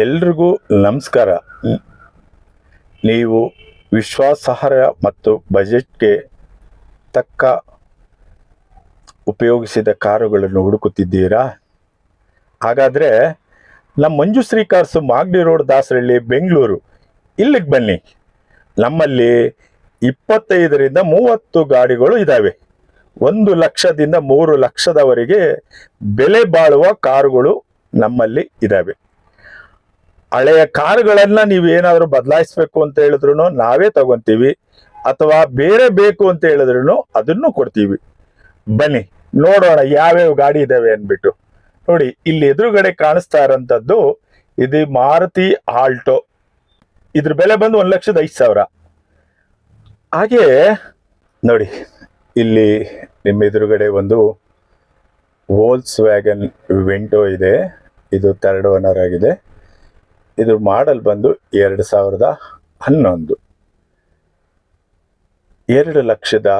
ಎಲ್ರಿಗೂ ನಮಸ್ಕಾರ. ನೀವು ವಿಶ್ವಾಸಾರ್ಹ ಮತ್ತು ಬಜೆಟ್ಗೆ ತಕ್ಕ ಉಪಯೋಗಿಸಿದ ಕಾರುಗಳನ್ನು ಹುಡುಕುತ್ತಿದ್ದೀರಾ? ಹಾಗಾದರೆ ನಮ್ಮ ಮಂಜುಶ್ರೀ ಕಾರ್ಸು ಮಾಗ್ಡಿ ರೋಡ್ ದಾಸರಳ್ಳಿ, ಬೆಂಗಳೂರು. ಇಲ್ಲಿಗೆ ಬನ್ನಿ. ನಮ್ಮಲ್ಲಿ ಇಪ್ಪತ್ತೈದರಿಂದ ಮೂವತ್ತು ಗಾಡಿಗಳು ಇದ್ದಾವೆ ಒಂದು ಲಕ್ಷದಿಂದ ಮೂರು ಲಕ್ಷದವರೆಗೆ ಬೆಲೆ ಬಾಳುವ ಕಾರುಗಳು ನಮ್ಮಲ್ಲಿ ಇದ್ದಾವೆ ಹಳೆಯ ಕಾರುಗಳನ್ನ ನೀವು ಏನಾದರೂ ಬದಲಾಯಿಸ್ಬೇಕು ಅಂತ ಹೇಳಿದ್ರು ನಾವೇ ತಗೊಂತೀವಿ ಅಥವಾ ಬೇರೆ ಬೇಕು ಅಂತ ಹೇಳಿದ್ರು ಅದನ್ನು ಕೊಡ್ತೀವಿ. ಬನ್ನಿ, ನೋಡೋಣ ಯಾವ್ಯಾವ ಗಾಡಿ ಇದಾವೆ ಅಂದ್ಬಿಟ್ಟು. ನೋಡಿ, ಇಲ್ಲಿ ಎದುರುಗಡೆ ಕಾಣಿಸ್ತಾ ಇರೋಂಥದ್ದು ಇದು ಮಾರುತಿ ಆಲ್ಟೋ. ಇದ್ರ ಬೆಲೆ ಬಂದು ಒಂದು ಲಕ್ಷದ ಐದು ಸಾವಿರ. ಹಾಗೆ, ನೋಡಿ, ಇಲ್ಲಿ ನಿಮ್ಮ ಎದುರುಗಡೆ ಒಂದು ವೋಲ್ಸ್ ವ್ಯಾಗನ್ ವಿಂಡೋ ಇದೆ. ಇದು ಥರ್ಡ್ ಓನರ್ ಆಗಿದೆ. ಇದು ಮಾಡಲ್ ಬಂದು ಎರಡು ಸಾವಿರದ ಹನ್ನೊಂದು. ಎರಡು ಲಕ್ಷದ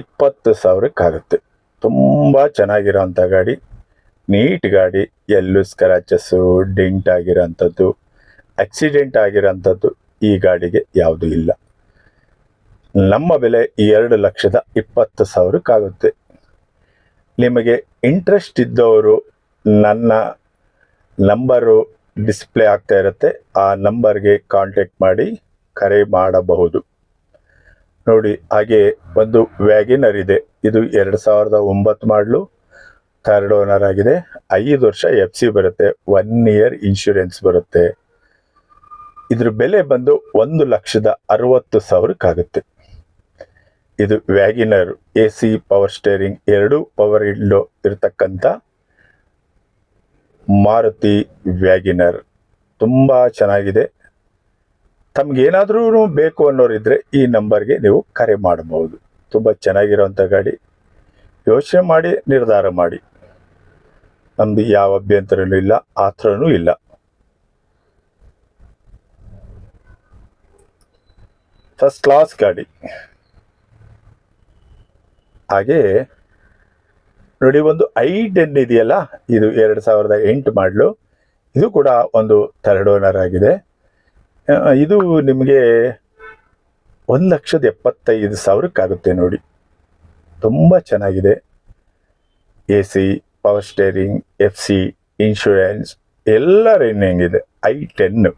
ಇಪ್ಪತ್ತು ಸಾವಿರಕ್ಕಾಗುತ್ತೆ. ತುಂಬ ಚೆನ್ನಾಗಿರೋಂಥ ಗಾಡಿ, ನೀಟ್ ಗಾಡಿ, ಎಲ್ಲೂ ಸ್ಕ್ರಾಚಸ್ಸು ಡೆಂಟ್ ಆಗಿರೋಂಥದ್ದು ಆಕ್ಸಿಡೆಂಟ್ ಆಗಿರೋಂಥದ್ದು ಈ ಗಾಡಿಗೆ ಯಾವುದೂ ಇಲ್ಲ. ನಮ್ಮ ಬೆಲೆ ಎರಡು ಲಕ್ಷದ ಇಪ್ಪತ್ತು ಸಾವಿರಕ್ಕಾಗುತ್ತೆ. ನಿಮಗೆ ಇಂಟ್ರೆಸ್ಟ್ ಇದ್ದವರು, ನನ್ನ ನಂಬರು ಡಿಸ್ಪ್ಲೇ ಆಗ್ತಾ ಇರುತ್ತೆ, ಆ ನಂಬರ್ಗೆ ಕಾಂಟ್ಯಾಕ್ಟ್ ಮಾಡಿ ಕರೆ ಮಾಡಬಹುದು. ನೋಡಿ, ಹಾಗೆ ಒಂದು ವ್ಯಾಗಿನರ್ ಇದೆ. ಇದು ಎರಡು ಸಾವಿರದ ಒಂಬತ್ತು ಮಾಡಲು ಥರ್ಡ್ ಓನರ್ ಆಗಿದೆ. ಐದು ವರ್ಷ ಎಫ್ ಸಿ ಬರುತ್ತೆ, ಒನ್ ಇಯರ್ ಇನ್ಶೂರೆನ್ಸ್ ಬರುತ್ತೆ. ಇದ್ರ ಬೆಲೆ ಬಂದು ಒಂದು ಲಕ್ಷದ ಅರವತ್ತು ಸಾವಿರಕ್ಕಾಗುತ್ತೆ. ಇದು WagonR, A C, power steering, ಎರಡು ಪವರ್ ಇಲ್ಲೋ ಇರತಕ್ಕಂಥ ಮಾರುತಿ ವ್ಯಾಗಿನರ್. ತುಂಬ ಚೆನ್ನಾಗಿದೆ. ತಮಗೇನಾದ್ರೂ ಬೇಕು ಅನ್ನೋರಿದ್ರೆ ಈ ನಂಬರ್ಗೆ ನೀವು ಕರೆ ಮಾಡಬಹುದು. ತುಂಬ ಚೆನ್ನಾಗಿರುವಂಥ ಗಾಡಿ. ಯೋಚನೆ ಮಾಡಿ, ನಿರ್ಧಾರ ಮಾಡಿ. ನಮ್ದು ಯಾವ ಅಭ್ಯಂತರನೂ ಇಲ್ಲ, ಆ ಥರನೂ ಇಲ್ಲ. ಫಸ್ಟ್ ಕ್ಲಾಸ್ ಗಾಡಿ. ಹಾಗೆ ನೋಡಿ, ಒಂದು ಐ ಟೆನ್ ಇದೆಯಲ್ಲ? ಇದು ಎರಡು ಸಾವಿರದ ಎಂಟು ಮಾಡಲು. ಇದು ಕೂಡ ಒಂದು ಥರ್ಡ್ ಓನರ್ ಆಗಿದೆ. ಇದು ನಿಮಗೆ ಒಂದು ಲಕ್ಷದ ಎಪ್ಪತ್ತೈದು ಸಾವಿರಕ್ಕಾಗುತ್ತೆ ನೋಡಿ. ತುಂಬ ಚೆನ್ನಾಗಿದೆ. A C power steering F C insurance ಎಲ್ಲ ರನ್ನಿಂಗ್ ಇದೆ ಐ ಟೆನ್ನು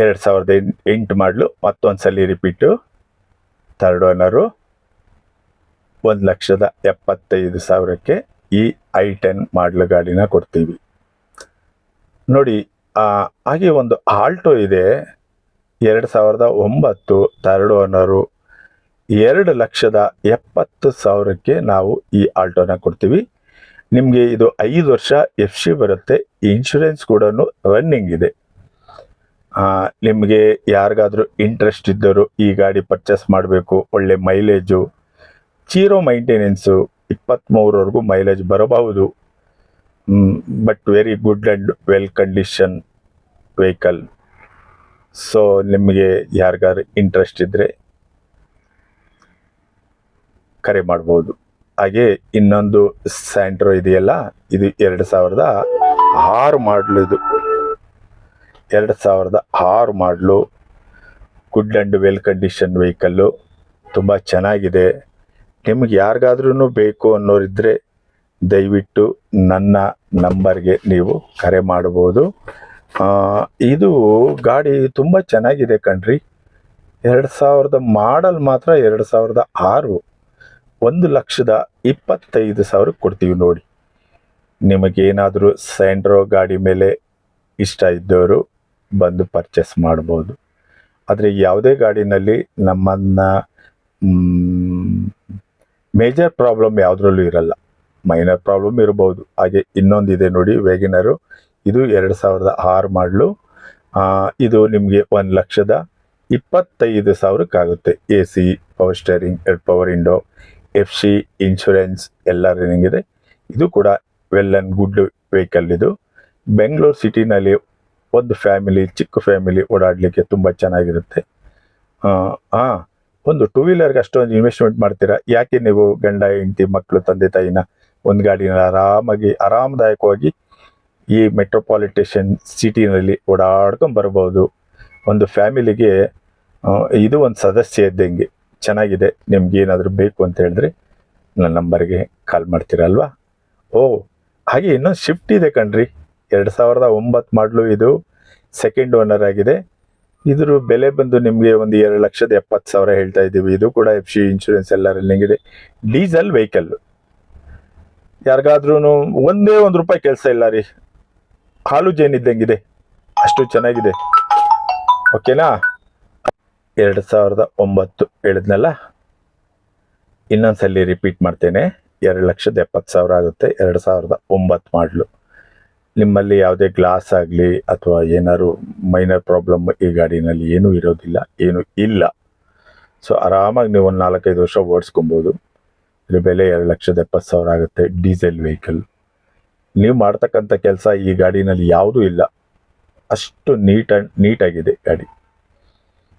ಎರಡು ಸಾವಿರದ ಎಂಟು ಎಂಟು ಮಾಡಲು. ಮತ್ತೊಂದು ಸಲ ರಿಪೀಟು ಥರ್ಡ್ ಓನರು ಒಂದು ಲಕ್ಷದ ಎಪ್ಪತ್ತೈದು ಸಾವಿರಕ್ಕೆ ಈ ಐ ಟೆನ್ ಮಾಡಲ್ ಗಾಡಿನ ಕೊಡ್ತೀವಿ. ನೋಡಿ ಹಾಗೆ ಒಂದು ಆಲ್ಟೋ ಇದೆ. ಎರಡು ಸಾವಿರದ ಒಂಬತ್ತು ಥರ್ಡ್ ಓನರು ಎರಡು ಲಕ್ಷದ ಎಪ್ಪತ್ತು ಸಾವಿರಕ್ಕೆ ನಾವು ಈ ಆಲ್ಟೋನ ಕೊಡ್ತೀವಿ. ನಿಮಗೆ ಇದು ಐದು ವರ್ಷ ಎಫ್ ಸಿ ಬರುತ್ತೆ, ಇನ್ಶೂರೆನ್ಸ್ ಕೂಡ ರನ್ನಿಂಗ್ ಇದೆ. ನಿಮಗೆ ಯಾರಿಗಾದರೂ ಇಂಟ್ರೆಸ್ಟ್ ಇದ್ದರು ಈ ಗಾಡಿ ಪರ್ಚೇಸ್ ಮಾಡಬೇಕು, ಒಳ್ಳೆ ಮೈಲೇಜು ಜೀರೋ ಮೈಂಟೆನೆನ್ಸು ಇಪ್ಪತ್ತ್ಮೂರವರೆಗೂ ಮೈಲೇಜ್ ಬರಬಹುದು. But very good and well condition vehicle. So, ನಿಮಗೆ ಯಾರಿಗಾರು ಇಂಟ್ರೆಸ್ಟ್ ಇದ್ದರೆ ಕರೆ ಮಾಡ್ಬೋದು. ಹಾಗೆ ಇನ್ನೊಂದು ಸ್ಯಾಂಟ್ರೋ ಇದೆಯಲ್ಲ, ಇದು ಎರಡು ಸಾವಿರದ ಆರು ಮಾಡಲು ಇದು. ಎರಡು ಸಾವಿರದ ಆರು ಮಾಡಲು. Good and well condition vehicle. ತುಂಬ ಚೆನ್ನಾಗಿದೆ. ನಿಮ್ಗೆ ಯಾರಿಗಾದ್ರೂ ಬೇಕು ಅನ್ನೋರಿದ್ದರೆ ದಯವಿಟ್ಟು ನನ್ನ ನಂಬರ್ಗೆ ನೀವು ಕರೆ ಮಾಡ್ಬೋದು ಇದು ಗಾಡಿ ತುಂಬ ಚೆನ್ನಾಗಿದೆ ಕಣ್ರಿ. ಎರಡು ಸಾವಿರದ ಮಾಡಲ್ ಮಾತ್ರ ಎರಡು ಸಾವಿರದ ಆರು. ಒಂದು ಲಕ್ಷದ ಇಪ್ಪತ್ತೈದು ಸಾವಿರಕ್ಕೆ ಕೊಡ್ತೀವಿ ನೋಡಿ. ನಿಮಗೇನಾದರೂ ಸ್ಯಾಂಡ್ರೋ ಗಾಡಿ ಮೇಲೆ ಇಷ್ಟ ಇದ್ದವರು ಬಂದು ಪರ್ಚೇಸ್ ಮಾಡ್ಬೋದು ಆದರೆ ಯಾವುದೇ ಗಾಡಿನಲ್ಲಿ ನಮ್ಮನ್ನು ಮೇಜರ್ ಪ್ರಾಬ್ಲಮ್ ಯಾವುದ್ರಲ್ಲೂ ಇರಲ್ಲ. ಮೈನರ್ ಪ್ರಾಬ್ಲಮ್ ಇರಬಹುದು ಹಾಗೆ ಇನ್ನೊಂದಿದೆ ನೋಡಿ ವೇಗಿನರು. ಇದು ಎರಡು ಸಾವಿರದ ಆರು ಮಾಡಲು. ಇದು ನಿಮಗೆ ಒಂದು ಲಕ್ಷದ ಇಪ್ಪತ್ತೈದು ಸಾವಿರಕ್ಕಾಗುತ್ತೆ. ಎ ಸಿ ಪವರ್ ಸ್ಟೇರಿಂಗ್ ಎರಡು power window F C insurance ಎಲ್ಲ ರನ್ನಿಂಗ್ ಇದು ಕೂಡ ವೆಲ್ ಆ್ಯಂಡ್ ಗುಡ್ ವೆಹಿಕಲ್ ಇದು. ಬೆಂಗಳೂರು ಸಿಟಿನಲ್ಲಿ ಒಂದು ಫ್ಯಾಮಿಲಿ ಚಿಕ್ಕ ಫ್ಯಾಮಿಲಿ ಓಡಾಡಲಿಕ್ಕೆ ತುಂಬ ಚೆನ್ನಾಗಿರುತ್ತೆ. ಹಾಂ ಒಂದು ಟೂ ವೀಲರ್ಗೆ ಅಷ್ಟೊಂದು ಇನ್ವೆಸ್ಟ್ಮೆಂಟ್ ಮಾಡ್ತೀರಾ? ಯಾಕೆ ನೀವು ಗಂಡ, ಹೆಂಡತಿ ಮಕ್ಕಳು ತಂದೆ, ತಾಯಿನ ಒಂದು ಗಾಡಿನ ಆರಾಮಾಗಿ, ಆರಾಮದಾಯಕವಾಗಿ ಈ ಮೆಟ್ರೋಪಾಲಿಟೇಷನ್ ಸಿಟಿನಲ್ಲಿ ಓಡಾಡ್ಕೊಂಡು ಬರ್ಬೋದು. ಒಂದು ಫ್ಯಾಮಿಲಿಗೆ ಇದು ಒಂದು ಸದಸ್ಯ ಇದ್ದಂಗೆ ಚೆನ್ನಾಗಿದೆ. ನಿಮ್ಗೆ ಏನಾದರೂ ಬೇಕು ಅಂತ ಹೇಳಿದ್ರೆ ನನ್ನ ನಂಬರ್ಗೆ ಕಾಲ್ ಮಾಡ್ತೀರಲ್ವಾ ಓ, ಹಾಗೆ ಇನ್ನೊಂದು ಶಿಫ್ಟ್ ಇದೆ ಕಣ್ರಿ. ಎರಡು ಸಾವಿರದ ಒಂಬತ್ತು ಮಾಡಲು ಇದು ಸೆಕೆಂಡ್ ಓನರ್ ಆಗಿದೆ. ಇದ್ರ ಬೆಲೆ ಬಂದು ನಿಮಗೆ ಒಂದು ಎರಡು ಲಕ್ಷದ ಎಪ್ಪತ್ತು ಸಾವಿರ ಹೇಳ್ತಾ ಇದ್ದೀವಿ. ಇದು ಕೂಡ ಎಫ್ ಸಿ ಇನ್ಶೂರೆನ್ಸ್ ಎಲ್ಲ ರನ್ನಿಂಗ್ ಇದೆ. ಡೀಸೆಲ್ ವೆಹಿಕಲ್ ಯಾರಿಗಾದ್ರೂ ಒಂದೇ ಒಂದು ರೂಪಾಯಿ ಕೆಲಸ ಇಲ್ಲ ರೀ. ಹಾಲು ಜೇನಿದ್ದಂಗಿದೆ ಅಷ್ಟು ಚೆನ್ನಾಗಿದೆ. ಓಕೆನಾ ಎರಡು ಸಾವಿರದ ಒಂಬತ್ತು ಹೇಳಿದ್ನಲ್ಲ? ಇನ್ನೊಂದ್ಸಲಿ ರಿಪೀಟ್ ಮಾಡ್ತೇನೆ. ಎರಡು ಲಕ್ಷದ ಎಪ್ಪತ್ತು ಸಾವಿರ ಆಗುತ್ತೆ. ಎರಡು ಸಾವಿರದ ಒಂಬತ್ತು ಮಾಡಲು. ನಿಮ್ಮಲ್ಲಿ ಯಾವುದೇ ಗ್ಲಾಸ್ ಆಗಲಿ ಅಥವಾ ಏನಾದ್ರು ಮೈನರ್ ಪ್ರಾಬ್ಲಮ್ ಈ ಗಾಡಿನಲ್ಲಿ ಏನೂ ಇರೋದಿಲ್ಲ, ಏನೂ ಇಲ್ಲ. ಸೊ ಆರಾಮಾಗಿ ನೀವು ಒಂದು ನಾಲ್ಕೈದು ವರ್ಷ ಓಡಿಸ್ಕೊಬೋದು. ಇದ್ರ ಬೆಲೆ ಎರಡು ಲಕ್ಷದ ಎಪ್ಪತ್ತು ಸಾವಿರ ಆಗುತ್ತೆ ಡೀಸೆಲ್ ವೆಹಿಕಲ್. ನೀವು ಮಾಡ್ತಕ್ಕಂಥ ಕೆಲಸ ಈ ಗಾಡಿನಲ್ಲಿ ಯಾವುದೂ ಇಲ್ಲ. ಅಷ್ಟು ನೀಟ್ ಆ್ಯಂಡ್ ನೀಟಾಗಿದೆ ಗಾಡಿ.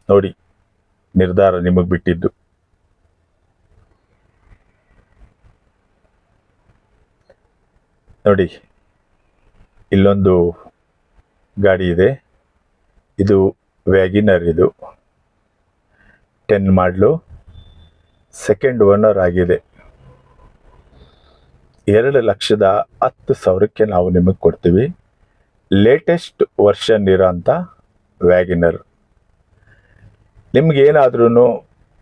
ನೋಡಿ, ನಿರ್ಧಾರ ನಿಮಗೆ ಬಿಟ್ಟಿದ್ದು. ನೋಡಿ ಇಲ್ಲೊಂದು ಗಾಡಿ ಇದೆ. ಇದು ವ್ಯಾಗಿನರ್ ಇದು. ಟೆನ್ ಮಾಡಲು. ಸೆಕೆಂಡ್ ಓನರ್ ಆಗಿದೆ. ಎರಡು ಲಕ್ಷದ ಹತ್ತು ಸಾವಿರಕ್ಕೆ ನಾವು ನಿಮಗೆ ಕೊಡ್ತೀವಿ. ಲೇಟೆಸ್ಟ್ ವರ್ಷನ್ ಇರೋಂಥ ವ್ಯಾಗಿನರ್. ನಿಮಗೇನಾದ್ರೂ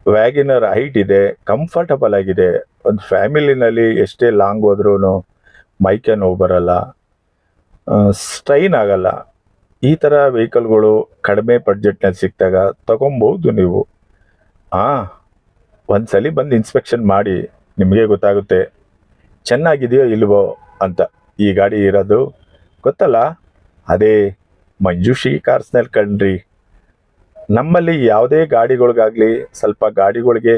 ವ್ಯಾಗಿನರ್ ಹೈಟ್ ಇದೆ, ಕಂಫರ್ಟಬಲ್ ಆಗಿದೆ, ಒಂದು ಫ್ಯಾಮಿಲಿನಲ್ಲಿ ಎಷ್ಟೇ ಲಾಂಗ್ ಹೋದ್ರೂ ಮೈಕೆ ನೋವು ಬರಲ್ಲ. ಸ್ಟ್ರೈನ್ ಆಗಲ್ಲ. ಈ ಥರ ವೆಹಿಕಲ್ಗಳು ಕಡಿಮೆ ಬಡ್ಜೆಟ್ನಲ್ಲಿ ಸಿಕ್ಕಿದಾಗ ತಗೊಬೋದು ನೀವು. ಹಾಂ ಒಂದು ಸಲ ಬಂದು ಇನ್ಸ್ಪೆಕ್ಷನ್ ಮಾಡಿ, ನಿಮಗೆ ಗೊತ್ತಾಗುತ್ತೆ, ಚೆನ್ನಾಗಿದೆಯೋ ಇಲ್ವೋ ಅಂತ. ಈ ಗಾಡಿ ಇರೋದು ಗೊತ್ತಲ್ಲ? ಅದೇ ಮಂಜುಷಿ ಕಾರ್ಸ್ನಲ್ಲಿ ಕಣ್ರಿ ನಮ್ಮಲ್ಲಿ ಯಾವುದೇ ಗಾಡಿಗಳಿಗಾಗಲಿ ಸ್ವಲ್ಪ ಗಾಡಿಗಳಿಗೆ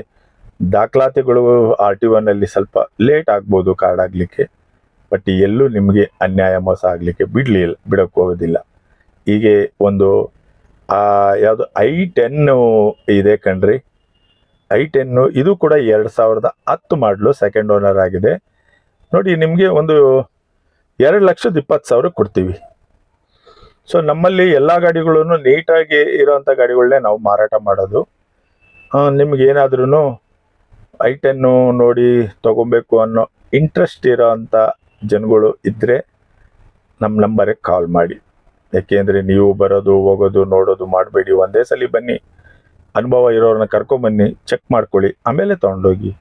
ದಾಖಲಾತಿಗಳು ಆರ್ ಟಿ ಒನಲ್ಲಿ ಸ್ವಲ್ಪ ಲೇಟ್ ಆಗ್ಬೋದು ಕಾರ್ಡ್ ಆಗಲಿಕ್ಕೆ ಬಟ್ ಎಲ್ಲೂ ನಿಮಗೆ ಅನ್ಯಾಯ ಮೋಸ ಆಗಲಿಕ್ಕೆ ಬಿಡಲಿಲ್ಲ ಬಿಡೋಕ್ಕೆ ಹೋಗೋದಿಲ್ಲ. ಹೀಗೆ ಒಂದು ಯಾವುದು ಐ ಟೆನ್ನು ಇದೆ ಕಣ್ರಿ. ಐ ಟೆನ್ನು ಇದು ಕೂಡ ಎರಡು ಸಾವಿರದ ಹತ್ತು ಮಾಡಲು ಸೆಕೆಂಡ್ ಓನರ್ ಆಗಿದೆ. ನೋಡಿ, ನಿಮಗೆ ಒಂದು ಎರಡು ಲಕ್ಷದ ಇಪ್ಪತ್ತು ಸಾವಿರ ಕೊಡ್ತೀವಿ. ಸೊ ನಮ್ಮಲ್ಲಿ ಎಲ್ಲ ಗಾಡಿಗಳೂ ನೀಟಾಗಿ ಇರೋವಂಥ ಗಾಡಿಗಳನ್ನೇ ನಾವು ಮಾರಾಟ ಮಾಡೋದು. ನಿಮಗೇನಾದ್ರೂ ಐ ಟೆನ್ನು ನೋಡಿ ತೊಗೊಬೇಕು ಅನ್ನೋ ಇಂಟ್ರೆಸ್ಟ್ ಇರೋವಂಥ ಜನಗಳು ಇದ್ದರೆ ನಮ್ಮ ನಂಬರಿಗೆ ಕಾಲ್ ಮಾಡಿ. ಯಾಕೆಂದರೆ ನೀವು ಬರೋದು, ಹೋಗೋದು, ನೋಡೋದು ಮಾಡಬೇಡಿ. ಒಂದೇ ಸಲ ಬನ್ನಿ. ಅನುಭವ ಇರೋರನ್ನ ಕರ್ಕೊಂಬನ್ನಿ ಚೆಕ್ ಮಾಡ್ಕೊಳ್ಳಿ. ಆಮೇಲೆ ತೊಗೊಂಡೋಗಿ.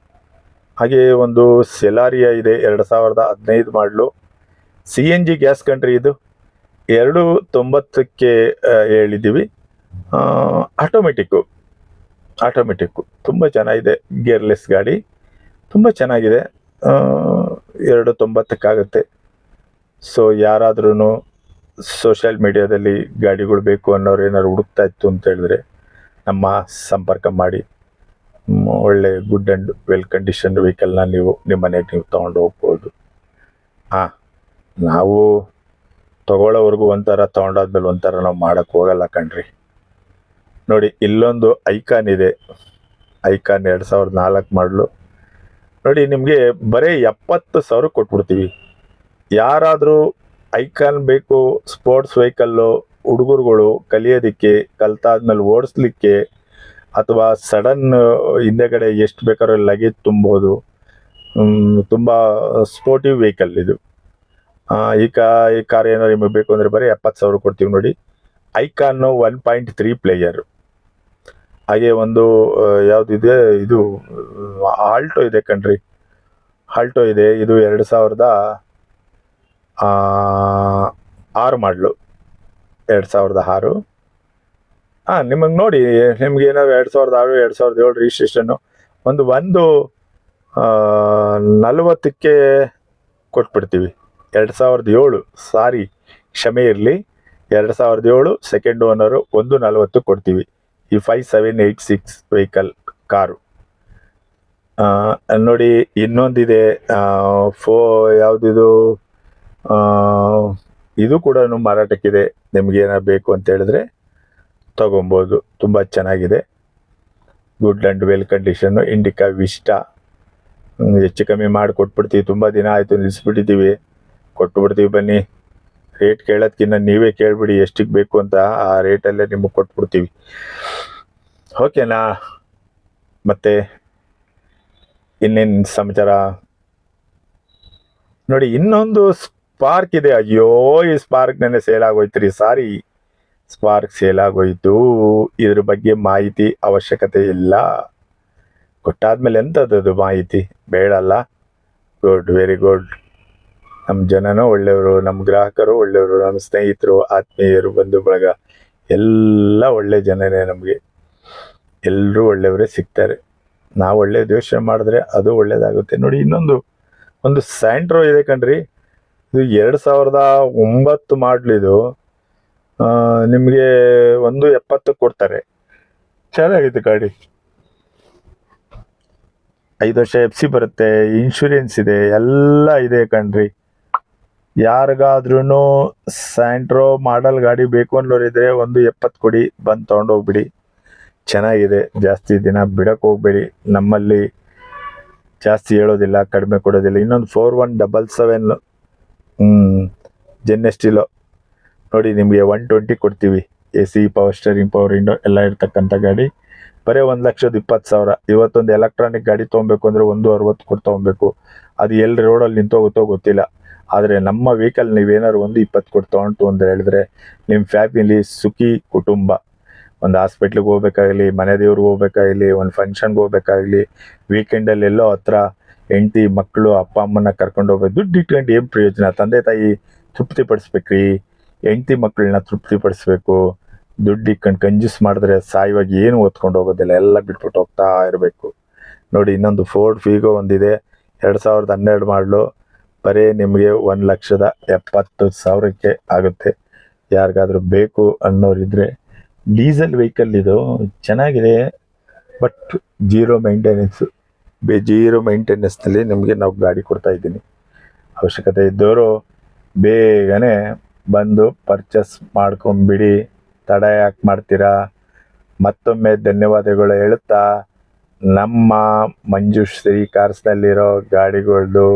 ಹಾಗೆ ಒಂದು ಸೆಲಾರಿಯಾ ಇದೆ. ಎರಡು ಸಾವಿರದ ಹದಿನೈದು ಮಾಡಲು. C N G gas country ಇದು. ಎರಡು ತೊಂಬತ್ತಕ್ಕೆ ಹೇಳಿದ್ದೀವಿ ಆಟೋಮೆಟಿಕ್ಕು ಆಟೋಮೆಟಿಕ್ಕು ತುಂಬ ಚೆನ್ನಾಗಿದೆ. ಗೇರ್ಲೆಸ್ ಗಾಡಿ. ತುಂಬ ಚೆನ್ನಾಗಿದೆ. ಎರಡು ತೊಂಬತ್ತಕ್ಕಾಗುತ್ತೆ. ಸೊ ಯಾರಾದ್ರೂ ಸೋಷಿಯಲ್ ಮೀಡಿಯಾದಲ್ಲಿ ಗಾಡಿಗಳು ಬೇಕು ಅನ್ನೋರು ಏನಾದ್ರು ಹುಡುಕ್ತಾ ಇತ್ತು ಅಂತ ಹೇಳಿದ್ರೆ ನಮ್ಮ ಸಂಪರ್ಕ ಮಾಡಿ. ಒಳ್ಳೆ ಗುಡ್ ಆ್ಯಂಡ್ ವೆಲ್ ಕಂಡೀಷನ್ ವೆಹಿಕಲ್ನ ನೀವು ನಿಮ್ಮ ಮನೆಗೆ ನೀವು ತೊಗೊಂಡು ಹೋಗ್ಬೋದು. ಹಾಂ, ನಾವು ತಗೊಳ್ಳೋವರೆಗೂ ಒಂಥರ ತೊಗೊಂಡಾದ್ಮೇಲೆ ಒಂಥರ ನಾವು ಮಾಡೋಕ್ಕೆ ಹೋಗಲ್ಲ ಕಣ್ರಿ. ನೋಡಿ, ಇಲ್ಲೊಂದು ಐಕಾನ್ ಇದೆ. ಐಕಾನ್ ಎರಡು ಸಾವಿರದ ನಾಲ್ಕು ಮಾಡಲು ನೋಡಿ, ನಿಮಗೆ ಬರೀ ಎಪ್ಪತ್ತು ಸಾವಿರ ಕೊಟ್ಬಿಡ್ತೀವಿ. ಯಾರಾದರೂ ಐಕಾನ್ ಬೇಕು, ಸ್ಪೋರ್ಟ್ಸ್ ವೆಹಿಕಲ್ಲು, ಹುಡುಗರುಗಳು ಕಲಿಯೋದಕ್ಕೆ, ಕಲ್ತಾದ್ಮೇಲೆ ಓಡಿಸ್ಲಿಕ್ಕೆ, ಅಥವಾ ಸಡನ್ ಹಿಂದೆಗಡೆ ಎಷ್ಟು ಬೇಕಾದ್ರೂ ಲಗೇಜ್ ತುಂಬೋದು ತುಂಬ ಸ್ಪೋರ್ಟಿವ್ ವೆಹಿಕಲ್ ಇದು. ಈ ಕಾ ಈ ಕಾರ್ ಏನಾದ್ರು ನಿಮಗೆ ಬೇಕು ಅಂದರೆ ಬರೀ ಎಪ್ಪತ್ತು ಸಾವಿರ ಕೊಡ್ತೀವಿ ನೋಡಿ. Ikon one point three player. ಹಾಗೆ ಒಂದು ಯಾವುದಿದೆ ಇದು ಆಲ್ಟೋ ಇದೆ ಕಣ್ರಿ. ಆಲ್ಟೋ ಇದೆ, ಇದು ಎರಡು ಸಾವಿರದ ಆರು ಮಾಡಲು. ಎರಡು ಸಾವಿರದ ಆರು. ಹಾಂ, ನಿಮಗೆ ನೋಡಿ ನಿಮ್ಗೆ ಏನಾದ್ರು ಎರಡು ಸಾವಿರದ ಆರು, ಎರಡು ಸಾವಿರದ ಏಳು ರಿಜಿಸ್ಟ್ರೇಷನ್ನು ಒಂದು ಒಂದು ನಲವತ್ತಕ್ಕೆ ಕೊಟ್ಬಿಡ್ತೀವಿ. ಎರಡು ಸಾವಿರದ ಏಳು, ಸಾರಿ, ಕ್ಷಮೆ ಇರಲಿ. ಎರಡು ಸಾವಿರದ ಏಳು ಸೆಕೆಂಡ್ ಓನರು ಒಂದು ನಲವತ್ತು ಕೊಡ್ತೀವಿ. ಈ five seven eight six vehicle car ನೋಡಿ ಇನ್ನೊಂದಿದೆ ಫೋ ಯಾವುದಿದು ಇದು ಕೂಡ ಮಾರಾಟಕ್ಕಿದೆ. ನಿಮ್ಗೆ ಏನಾರು ಬೇಕು ಅಂತ ಹೇಳಿದ್ರೆ ತಗೊಬೋದು. ತುಂಬ ಚೆನ್ನಾಗಿದೆ. Good and well condition Indica hmm, ಹೆಚ್ಚು ಕಮ್ಮಿ ಮಾಡಿ ಕೊಟ್ಬಿಡ್ತೀವಿ ತುಂಬ ದಿನ ಆಯಿತು ನಿಲ್ಲಿಸ್ಬಿಟ್ಟಿದ್ದೀವಿ ಕೊಟ್ಬಿಡ್ತೀವಿ ಬನ್ನಿ. ರೇಟ್ ಕೇಳೋದ್ಕಿಂತ ನೀವೇ ಕೇಳಿಬಿಡಿ ಎಷ್ಟಿಗೆ ಬೇಕು ಅಂತ ಆ ರೇಟಲ್ಲೇ ನಿಮಗೆ ಕೊಟ್ಬಿಡ್ತೀವಿ. ಓಕೆನಾ ಮತ್ತೆ ಇನ್ನೇನು ಸಮಾಚಾರ? ನೋಡಿ ಇನ್ನೊಂದು ಸ್ಪಾರ್ಕ್ ಇದೆ. ಅಯ್ಯೋ, ಈ ಸ್ಪಾರ್ಕ್ ನೆನೆ ಸೇಲ್ ಆಗೋಯ್ತು ರೀ ಸಾರಿ ಸ್ಪಾರ್ಕ್ ಸೇಲ್ ಆಗೋಯ್ತು. ಇದ್ರ ಬಗ್ಗೆ ಮಾಹಿತಿ ಅವಶ್ಯಕತೆ ಇಲ್ಲ. ಕೊಟ್ಟಾದ್ಮೇಲೆ ಎಂಥದ್ದು ಮಾಹಿತಿ? ಬೇಡಲ್ಲ ಗುಡ್ ವೆರಿ ಗುಡ್ ನಮ್ಮ ಜನನೂ ಒಳ್ಳೆಯವರು ನಮ್ಮ ಗ್ರಾಹಕರು ಒಳ್ಳೆಯವರು ನಮ್ಮ ಸ್ನೇಹಿತರು, ಆತ್ಮೀಯರು, ಬಂಧು ಬಳಗ, ಎಲ್ಲ ಒಳ್ಳೆ ಜನನೇ ನಮಗೆ. ಎಲ್ಲರೂ ಒಳ್ಳೆಯವರೇ ಸಿಗ್ತಾರೆ. ನಾವು ಒಳ್ಳೆ ದ್ವೇಷ ಮಾಡಿದ್ರೆ ಅದು ಒಳ್ಳೆಯದಾಗುತ್ತೆ ನೋಡಿ, ಇನ್ನೊಂದು, ಒಂದು ಸ್ಯಾಂಟ್ರೋ ಇದೆ ಕಣ್ರಿ. ಇದು ಎರಡು ಸಾವಿರದ ಒಂಬತ್ತು ಮಾಡಲ್ ಇದು. ನಿಮಗೆ ಒಂದು ಎಪ್ಪತ್ತು ಕೊಡ್ತಾರೆ. ಚೆನ್ನಾಗಿತ್ತು ಗಾಡಿ. ಐದು ವರ್ಷ ಎಫ್ ಸಿ ಬರುತ್ತೆ ಇನ್ಶೂರೆನ್ಸ್ ಇದೆ, ಎಲ್ಲ ಇದೆ ಕಣ್ರಿ. ಯಾರಿಗಾದ್ರೂ ಸ್ಯಾಂಟ್ರೋ ಮಾಡಲ್ ಗಾಡಿ ಬೇಕು ಅನ್ನೋರಿದ್ರೆ ಒಂದು ಎಪ್ಪತ್ತು ಕೊಡಿ. ಬಂದು ತೊಗೊಂಡೋಗ್ಬಿಡಿ ಚೆನ್ನಾಗಿದೆ. ಜಾಸ್ತಿ ದಿನ ಬಿಡಕ್ಕೆ ಹೋಗ್ಬೇಡಿ. ನಮ್ಮಲ್ಲಿ ಜಾಸ್ತಿ ಹೇಳೋದಿಲ್ಲ, ಕಡಿಮೆ ಕೊಡೋದಿಲ್ಲ. ಇನ್ನೊಂದು four one double seven Zen ನೋಡಿ, ನಿಮಗೆ ಒನ್ ಟ್ವೆಂಟಿ ಕೊಡ್ತೀವಿ. A C, power steering, power window ಎಲ್ಲ ಇರ್ತಕ್ಕಂಥ ಗಾಡಿ. ಬರೀ ಒಂದು ಲಕ್ಷದ ಇಪ್ಪತ್ತು ಸಾವಿರ. ಇವತ್ತೊಂದು ಎಲೆಕ್ಟ್ರಾನಿಕ್ ಗಾಡಿ ತೊಗೊಬೇಕು ಅಂದರೆ ಒಂದು ಅರವತ್ತು ಕೊಟ್ಟು ತೊಗೊಬೇಕು. ಅದು ಎಲ್ಲಿ ರೋಡಲ್ಲಿ ನಿಂತೋಗುತ್ತೋ ಗೊತ್ತಿಲ್ಲ. ಆದರೆ ನಮ್ಮ ವೆಹಿಕಲ್ ನೀವೇನಾದ್ರು ಒಂದು ಇಪ್ಪತ್ತು ಕೊಟ್ಟು ತೊಗೊಂಡು ಅಂತ ಹೇಳಿದ್ರೆ ನಿಮ್ಮ ಫ್ಯಾಮಿಲಿ ಸುಖಿ ಕುಟುಂಬ. ಒಂದು ಹಾಸ್ಪಿಟ್ಲಿಗೆ ಹೋಗ್ಬೇಕಾಗಲಿ, ಮನೆ ದೇವ್ರಿಗೆ ಹೋಗ್ಬೇಕಾಗಲಿ, ಒಂದು ಫಂಕ್ಷನ್ಗೆ ಹೋಗ್ಬೇಕಾಗಲಿ ವೀಕೆಂಡಲ್ಲಿ ಎಲ್ಲೋ ಹತ್ರ ಹೆಂಡತಿ ಮಕ್ಕಳು ಅಪ್ಪ ಅಮ್ಮನ ಕರ್ಕೊಂಡು ಹೋಗ್ಬೇಕು. ದುಡ್ಡು ಇಟ್ಕೊಂಡು ಏನು ಪ್ರಯೋಜನ? ತಂದೆ, ತಾಯಿ ತೃಪ್ತಿ ಪಡಿಸ್ಬೇಕ್ರಿ. ಹೆಂಡತಿ ಮಕ್ಕಳನ್ನ ತೃಪ್ತಿ ಪಡಿಸ್ಬೇಕು. ದುಡ್ಡು ಇಟ್ಕೊಂಡು ಕಂಜೂಸ್ ಮಾಡಿದ್ರೆ ಸಾಯುವಾಗ ಏನು ಓದ್ಕೊಂಡು ಹೋಗೋದಿಲ್ಲ. ಎಲ್ಲ ಬಿಟ್ಬಿಟ್ಟು ಹೋಗ್ತಾ ಇರಬೇಕು. ನೋಡಿ, ಇನ್ನೊಂದು ಫೋರ್ಡ್ ಫೀಗೋ ಒಂದಿದೆ. ಎರಡು ಸಾವಿರದ ಹನ್ನೆರಡು ಮಾಡಲು ಬರೀ ನಿಮಗೆ ಒಂದು ಲಕ್ಷದ ಎಪ್ಪತ್ತು ಸಾವಿರಕ್ಕೆ ಆಗುತ್ತೆ. ಯಾರಿಗಾದರೂ ಬೇಕು ಅನ್ನೋರಿದ್ರೆ ಡೀಸೆಲ್ ವೆಹಿಕಲ್ ಇದು ಚೆನ್ನಾಗಿದೆ. ಬಟ್ ಜೀರೋ ಮೇಂಟೆನೆನ್ಸು, ಬೇ ಜೀರೋ ಮೈಂಟೆನೆನ್ಸ್ನಲ್ಲಿ ನಿಮಗೆ ನಾವು ಗಾಡಿ ಕೊಡ್ತಾ ಇದ್ದೀನಿ. ಅವಶ್ಯಕತೆ ಇದ್ದವರು ಬೇಗನೆ ಬಂದು ಪರ್ಚೇಸ್ ಮಾಡ್ಕೊಂಬಿಡಿ. ತಡ ಯಾಕೆ ಮಾಡ್ತೀರಾ? ಮತ್ತೊಮ್ಮೆ ಧನ್ಯವಾದಗಳು ಹೇಳುತ್ತಾ, ನಮ್ಮ ಮಂಜುಶ್ರೀ ಕಾರ್ಸ್ನಲ್ಲಿರೋ ಗಾಡಿಗಳದ್ದು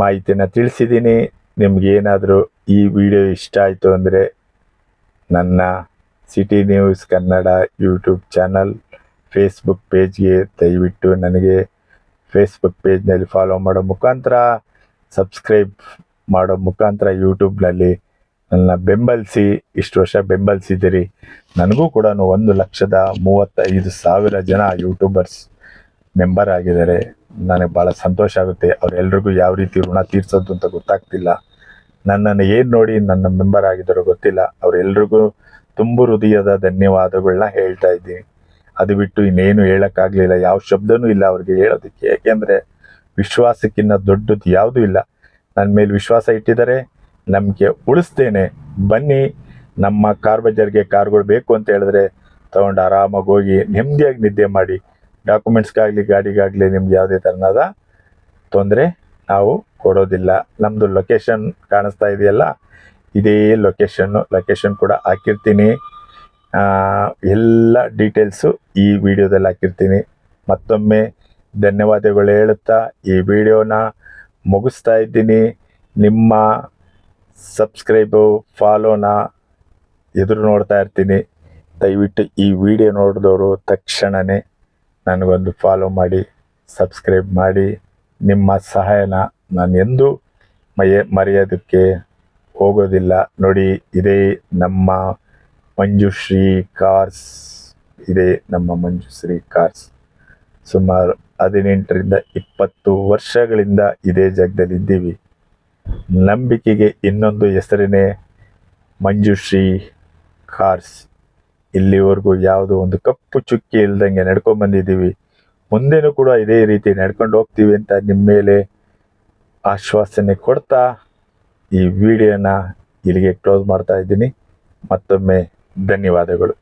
ಮಾಹಿತಿನ ತಿಳಿಸಿದ್ದೀನಿ. ನಿಮ್ಗೇನಾದರೂ ಈ ವಿಡಿಯೋ ಇಷ್ಟ ಆಯಿತು ಅಂದರೆ ನನ್ನ city news Kannada YouTube channel, Facebook ಪೇಜ್ಗೆ ದಯವಿಟ್ಟು ನನಗೆ ಫೇಸ್ಬುಕ್ ಪೇಜ್ನಲ್ಲಿ ಫಾಲೋ ಮಾಡೋ ಮುಖಾಂತರ, ಸಬ್ಸ್ಕ್ರೈಬ್ ಮಾಡೋ ಮುಖಾಂತರ ಯೂಟ್ಯೂಬ್ನಲ್ಲಿ ನನ್ನ ಬೆಂಬಲಿಸಿ, ಇಷ್ಟು ವರ್ಷ ಬೆಂಬಲಿಸಿದ್ದೀರಿ. ನನಗೂ ಕೂಡ ಒಂದು ಲಕ್ಷದ ಮೂವತ್ತೈದು ಸಾವಿರ ಜನ ಯೂಟ್ಯೂಬರ್ಸ್ ಮೆಂಬರ್ ಆಗಿದ್ದಾರೆ. ನನಗೆ ಭಾಳ ಸಂತೋಷ ಆಗುತ್ತೆ. ಅವರೆಲ್ರಿಗೂ ಯಾವ ರೀತಿ ಋಣ ತೀರ್ಸೋದು ಅಂತ ಗೊತ್ತಾಗ್ತಿಲ್ಲ. ನನ್ನನ್ನು ಏನು ನೋಡಿ ನನ್ನ ಮೆಂಬರ್ ಆಗಿದ್ದಾರೋ ಗೊತ್ತಿಲ್ಲ. ಅವರೆಲ್ರಿಗೂ ತುಂಬ ಹೃದಯದ ಧನ್ಯವಾದಗಳನ್ನ ಹೇಳ್ತಾ ಇದ್ದೀನಿ. ಅದು ಬಿಟ್ಟು ಇನ್ನೇನು ಹೇಳೋಕ್ಕಾಗಲಿಲ್ಲ. ಯಾವ ಶಬ್ದನೂ ಇಲ್ಲ ಅವ್ರಿಗೆ ಹೇಳೋದಕ್ಕೆ. ಏಕೆಂದರೆ ವಿಶ್ವಾಸಕ್ಕಿಂತ ದೊಡ್ಡದು ಯಾವುದೂ ಇಲ್ಲ. ನನ್ನ ಮೇಲೆ ವಿಶ್ವಾಸ ಇಟ್ಟಿದ್ದಾರೆ. ನಂಬಿಕೆ ಉಳಿಸ್ತೇನೆ. ಬನ್ನಿ, ನಮ್ಮ ಕಾರ್ ಬಜಾರ್ಗೆ ಕಾರ್ಗಳು ಬೇಕು ಅಂತ ಹೇಳಿದ್ರೆ ತಗೊಂಡು ಆರಾಮಾಗಿ ಹೋಗಿ ನೆಮ್ಮದಿಯಾಗಿ ನಿದ್ದೆ ಮಾಡಿ. ಡಾಕ್ಯುಮೆಂಟ್ಸ್ಗಾಗಲಿ ಗಾಡಿಗಾಗಲಿ ನಿಮ್ಗೆ ಯಾವುದೇ ಥರನಾದ ತೊಂದರೆ ನಾವು ಕೊಡೋದಿಲ್ಲ. ನಮ್ಮದು ಲೊಕೇಶನ್ ಕಾಣಿಸ್ತಾ ಇದೆಯಲ್ಲ, ಇದೇ ಲೊಕೇಶನ್ನು ಲೊಕೇಶನ್ ಕೂಡ ಹಾಕಿರ್ತೀನಿ. ಎಲ್ಲ ಡೀಟೇಲ್ಸು ಈ ವಿಡಿಯೋದಲ್ಲಿ ಹಾಕಿರ್ತೀನಿ. ಮತ್ತೊಮ್ಮೆ ಧನ್ಯವಾದಗಳು ಹೇಳುತ್ತಾ, ಈ ವಿಡಿಯೋನ ಮುಗಿಸ್ತಾ ಇದ್ದೀನಿ. ನಿಮ್ಮ ಸಬ್ಸ್ಕ್ರೈಬು ಫಾಲೋನ ಎದುರು ನೋಡ್ತಾ ಇರ್ತೀನಿ. ದಯವಿಟ್ಟು ಈ ವಿಡಿಯೋ ನೋಡಿದವರು ತಕ್ಷಣವೇ ನನಗೊಂದು ಫಾಲೋ ಮಾಡಿ ಸಬ್ಸ್ಕ್ರೈಬ್ ಮಾಡಿ, ನಿಮ್ಮ ಸಹಾಯನ ನಾನು ಎಂದೂ ಮಯ, ಮರೆಯೋದಕ್ಕೆ ಹೋಗೋದಿಲ್ಲ. ನೋಡಿ, ಇದೇ ನಮ್ಮ ಮಂಜುಶ್ರೀ ಕಾರ್ಸ್, ಇದೇ ನಮ್ಮ ಮಂಜುಶ್ರೀ ಕಾರ್ಸ್. ಸುಮಾರು ಹದಿನೆಂಟರಿಂದ ಇಪ್ಪತ್ತು ವರ್ಷಗಳಿಂದ ಇದೇ ಜಾಗದಲ್ಲಿ ಇದ್ದೀವಿ. ನಂಬಿಕೆಗೆ ಇನ್ನೊಂದು ಹೆಸರಿನೇ ಮಂಜುಶ್ರೀ ಕಾರ್ಸ್. ಇಲ್ಲಿವರೆಗೂ ಯಾವುದೋ ಒಂದು ಕಪ್ಪು ಚುಕ್ಕಿ ಇಲ್ದಂಗೆ ನಡ್ಕೊಂಡು ಬಂದಿದ್ದೀವಿ. ಮುಂದೆನೂ ಕೂಡ ಇದೇ ರೀತಿ ನಡ್ಕೊಂಡು ಹೋಗ್ತೀವಿ ಅಂತ ನಿಮ್ಮ ಮೇಲೆ ಆಶ್ವಾಸನೆ ಕೊಡ್ತಾ ಈ ವಿಡಿಯೋನ ಇಲ್ಲಿಗೆ ಕ್ಲೋಸ್ ಮಾಡ್ತಾ ಇದ್ದೀನಿ. ಮತ್ತೊಮ್ಮೆ ಧನ್ಯವಾದಗಳು.